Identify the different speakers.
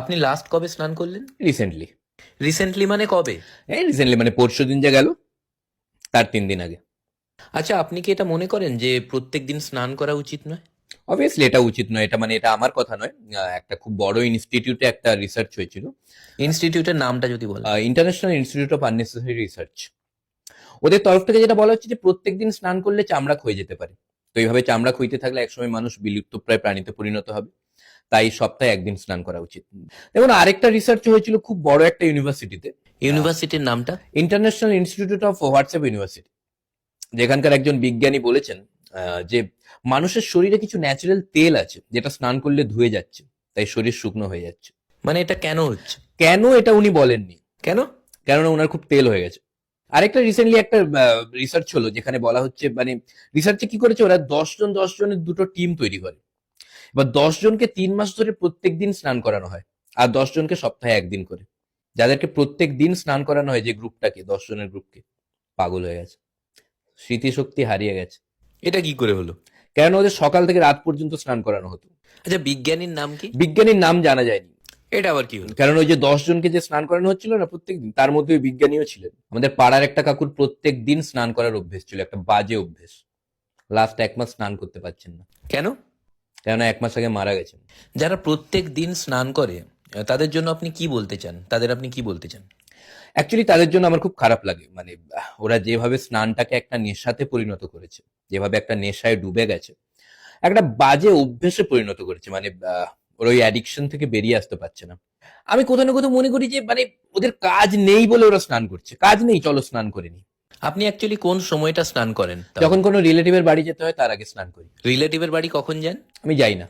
Speaker 1: আপনি লাস্ট কবে স্নান করলেন?
Speaker 2: রিসেন্টলি
Speaker 1: রিসেন্টলি মানে কবে?
Speaker 2: এই রিসেন্টলি মানে পরশু দিন যা গেল তার তিন দিন আগে।
Speaker 1: আচ্ছা আপনি কি এটা মনে করেন যে প্রত্যেক দিন স্নান করা উচিত নয়?
Speaker 2: অবভিয়াসলি এটা উচিত নয় এটা মানে এটা আমার কথা নয়। একটা খুব বড় ইনস্টিটিউটে একটা রিসার্চ হয়েছিল।
Speaker 1: ইনস্টিটিউটের নামটা যদি বলেন।
Speaker 2: International Institute of Unnecessary Research ওদের তরফ থেকে যেটা বলা হচ্ছে যে প্রত্যেক দিন স্নান করলে চামড়া ক্ষয়ে যেতে পারে। তো এইভাবে চামড়া ক্ষইতে থাকলে একসময় মানুষ বিলুপ্ত প্রায় প্রাণীতে পরিণত হবে। তাই সপ্তাহে একদিন স্নান করা উচিত। দেখুন আরেকটা রিসার্চ হয়েছিল খুব বড় একটা ইউনিভার্সিটিতে
Speaker 1: ইউনিভার্সিটির নামটা?
Speaker 2: International Institute of WhatsApp University যেখানকার একজন বিজ্ঞানী বলেছেন যে মানুষের শরীরে কিছু ন্যাচারাল তেল আছে যেটা স্নান করলে ধুয়ে যাচ্ছে তাই শরীর শুকনো হয়ে যাচ্ছে।
Speaker 1: মানে এটা কেন হচ্ছে?
Speaker 2: কেন এটা উনি বলেননি?
Speaker 1: কেন?
Speaker 2: কেননা ওনার খুব তেল হয়ে গেছে। আরেকটা রিসেন্টলি একটা রিসার্চ হলো যেখানে বলা হচ্ছে মানে রিসার্চে কি করেছে ওরা দশ জন দশ জনের দুটো টিম তৈরি করে। এবার দশ জনকে তিন মাস ধরে প্রত্যেক দিন স্নান করানো হয়। আর দশ জনকে সপ্তাহে একদিন করে। যাদেরকে প্রত্যেক দিন স্নান করানো হয় যে গ্রুপটাকে দশ জনের গ্রুপকে পাগল হয়ে গেছে। স্মৃতিশক্তি হারিয়ে গেছে।
Speaker 1: এটা কি করে হলো?
Speaker 2: কেন ওদের সকাল থেকে রাত পর্যন্ত স্নান করানো হতো?
Speaker 1: আচ্ছা বিজ্ঞানীর নাম কি?
Speaker 2: বিজ্ঞানীর নাম জানা যায়নি।
Speaker 1: এটা আবার কি হলো?
Speaker 2: কারণ ওই যে দশ জনকে যে স্নান করানো হচ্ছিল না প্রত্যেক দিন তার মধ্যে ওই বিজ্ঞানীও ছিলেন। আমাদের পাড়ার একটা কাকুর প্রত্যেক দিন স্নান করার অভ্যেস ছিল একটা বাজে অভ্যেস। লাস্ট এক মাস স্নান করতে পারছেন না।
Speaker 1: কেন?
Speaker 2: কেননা এক মাস আগে মারা গেছেন।
Speaker 1: যারা প্রত্যেক দিন স্নান করে তাদের জন্য আপনি কি বলতে চান? তাদের আপনি কি বলতে চান?
Speaker 2: অ্যাকচুয়ালি তাদের জন্য আমার খুব খারাপ লাগে। মানে ওরা যেভাবে স্নানটাকে একটা নেশাতে পরিণত করেছে, যেভাবে একটা নেশায় ডুবে গেছে, একটা বাজে অভ্যেসে পরিণত করেছে মানে ওরা ওই অ্যাডিকশন থেকে বেরিয়ে আসতে পারছে না। আমি কোথাও না কোথাও মনে করি যে মানে ওদের কাজ নেই বলে ওরা স্নান করছে। কাজ নেই, চলো স্নান করে নি
Speaker 1: আপনি অ্যাকচুয়ালি কোন সময়টা স্নান করেন
Speaker 2: যখন কোনো রিলেটিভের বাড়ি যেতে হয় তার আগে স্নান করি।
Speaker 1: রিলেটিভের বাড়ি কখন যান?
Speaker 2: আমি যাই না।